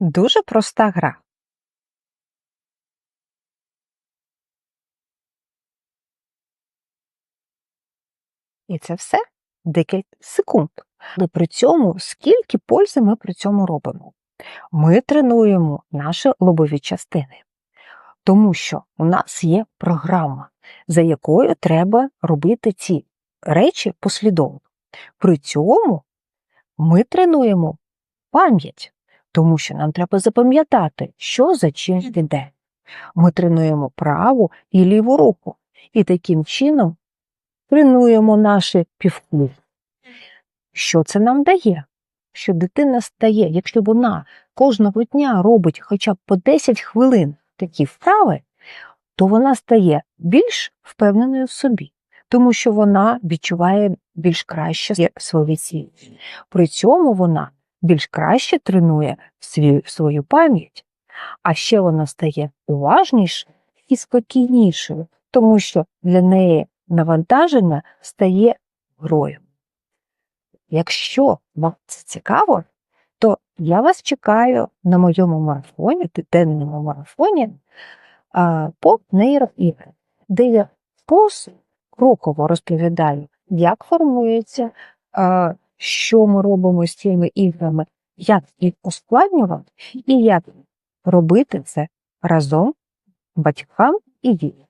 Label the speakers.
Speaker 1: Дуже проста гра. І це все декілька секунд. Але при цьому скільки пользи ми при цьому робимо? Ми тренуємо наші лобові частини, тому що у нас є програма, за якою треба робити ці речі послідовно. При цьому ми тренуємо пам'ять, тому що нам треба запам'ятати, що за чим йде. Ми тренуємо праву і ліву руку, і таким чином тренуємо наші півкулі. Що це нам дає? Що дитина стає, якщо вона кожного дня робить хоча б по 10 хвилин такі вправи, то вона стає більш впевненою в собі, тому що вона відчуває більш краще свої цілі. При цьому вона більш краще тренує свою, пам'ять, а ще вона стає уважнішою і спокійнішою, тому що для неї навантаження стає грою. Якщо вам це цікаво, то я вас чекаю на моєму марафоні, денному марафоні по нейроіграм, де я покроково розповідаю, як формується, що ми робимо з цими іграми, як їх ускладнювати і як робити це разом батькам і дітям.